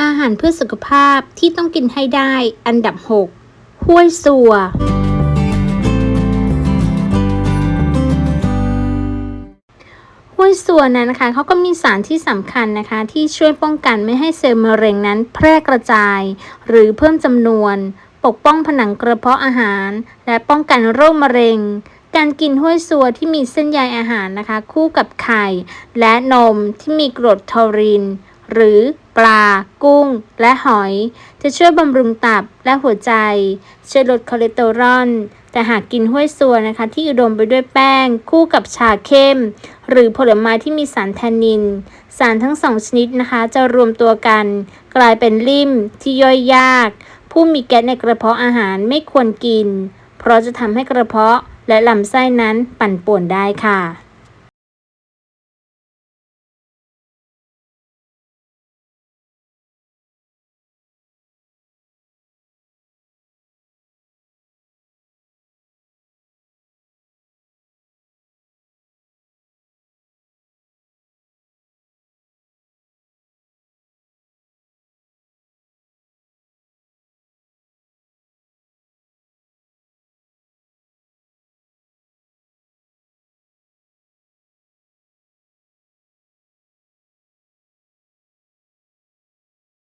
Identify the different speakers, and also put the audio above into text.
Speaker 1: อาหารเพื่อสุขภาพที่ต้องกินให้ได้ อันดับ 6 ห้วยสัว ห้วยสัวนั้นนะคะเขาก็มีสารที่สำคัญนะคะ ที่ช่วยป้องกันไม่ให้เซลล์มะเร็งนั้นแพร่กระจาย หรือเพิ่มจำนวน ปกป้องผนังกระเพาะอาหาร และป้องกันโรคมะเร็งการกินห้วยสัวที่มีเส้นใยอาหารนะคะ คู่กับไข่ และนมที่มีกรดทอริน หรือ ปลา กุ้ง และหอย จะช่วยบำรุงตับและหัวใจ ช่วยลดคอเลสเตอรอล แต่หากกินห้วยสัวนะคะ ที่อุดมไปด้วยแป้ง คู่กับชาเข้ม หรือผลไม้ที่มีสารแทนนิน สารทั้งสองชนิดนะคะ จะรวมตัวกัน กลายเป็นลิ่มที่ย่อยยาก ผู้มีแก๊สในกระเพาะอาหารไม่ควรกิน เพราะจะทำให้กระเพาะและลำไส้นั้นปั่นป่วนได้ค่ะ